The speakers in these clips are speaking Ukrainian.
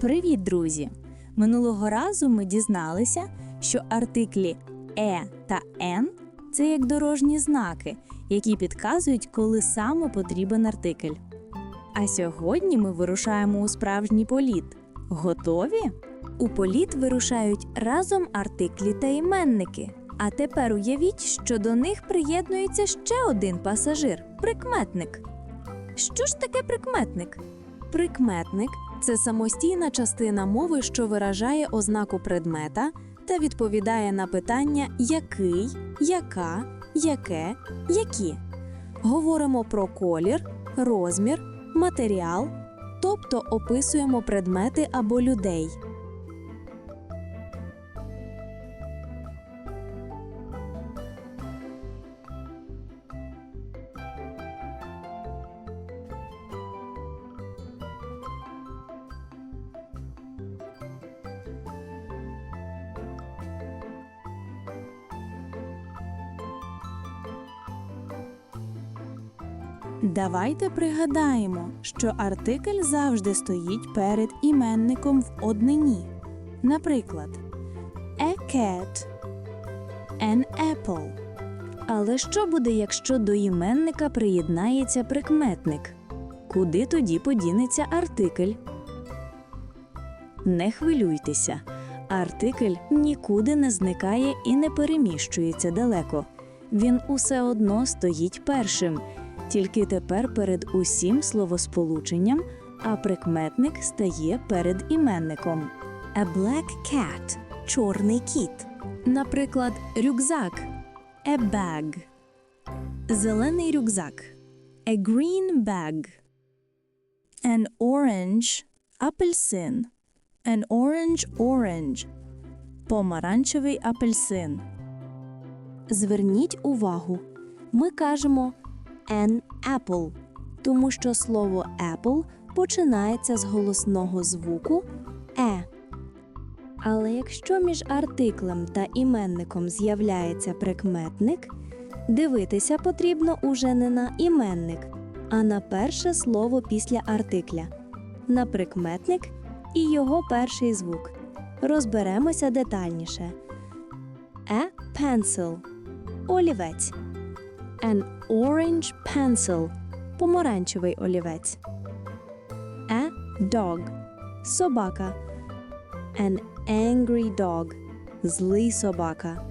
Привіт, друзі! Минулого разу ми дізналися, що артиклі е та ен це як дорожні знаки, які підказують, коли саме потрібен артикль. А сьогодні ми вирушаємо у справжній політ. Готові? У політ вирушають разом артиклі та іменники. А тепер уявіть, що до них приєднується ще один пасажир прикметник. Що ж таке прикметник? Прикметник це самостійна частина мови, що виражає ознаку предмета та відповідає на питання який, яка, яке, які. Говоримо про колір, розмір, матеріал, тобто описуємо предмети або людей. Давайте пригадаємо, що артикль завжди стоїть перед іменником в однині. Наприклад, a cat, an apple. Але що буде, якщо до іменника приєднається прикметник? Куди тоді подінеться артикль? Не хвилюйтеся. Артикль нікуди не зникає і не переміщується далеко. Він усе одно стоїть першим, тільки тепер перед усім словосполученням, а прикметник стає перед іменником. A black cat – чорний кіт. Наприклад, рюкзак a bag. Зелений рюкзак a green bag. An orange – апельсин. An orange orange – помаранчевий апельсин. Зверніть увагу, ми кажемо an apple, тому що слово apple починається з голосного звуку е. Але якщо між артиклем та іменником з'являється прикметник, дивитися потрібно уже не на іменник, а на перше слово після артикля, на прикметник і його перший звук. Розберемося детальніше. A pencil – олівець. An orange pencil – помаранчевий олівець. A dog – собака. An angry dog – злий собака.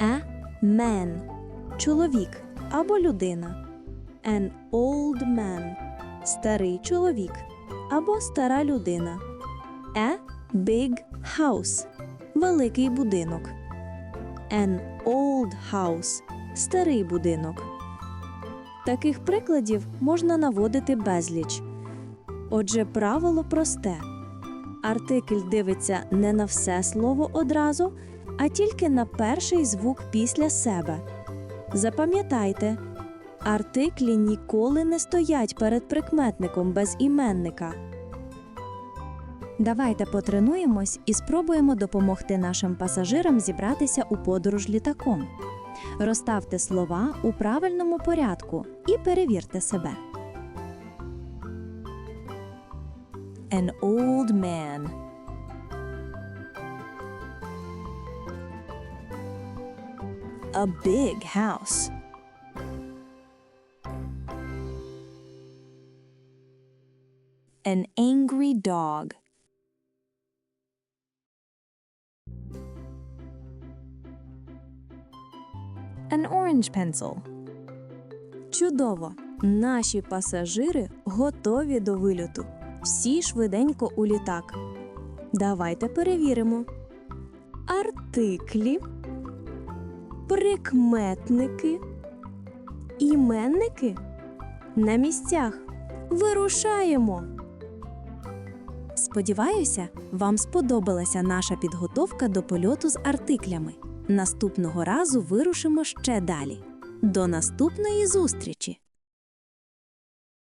A man – чоловік або людина. An old man – старий чоловік або стара людина. A big house – великий будинок. An old house – старий будинок. Таких прикладів можна наводити безліч. Отже, правило просте. Артикль дивиться не на все слово одразу, а тільки на перший звук після себе. Запам'ятайте, артиклі ніколи не стоять перед прикметником без іменника. Давайте потренуємось і спробуємо допомогти нашим пасажирам зібратися у подорож літаком. Розставте слова у правильному порядку і перевірте себе. An old man. A big house. An angry dog. An orange pencil. Чудово! Наші пасажири готові до вильоту. Всі швиденько у літак. Давайте перевіримо. Артиклі, прикметники, іменники на місцях. Вирушаємо. Сподіваюся, вам сподобалася наша підготовка до польоту з артиклями. Наступного разу вирушимо ще далі. До наступної зустрічі!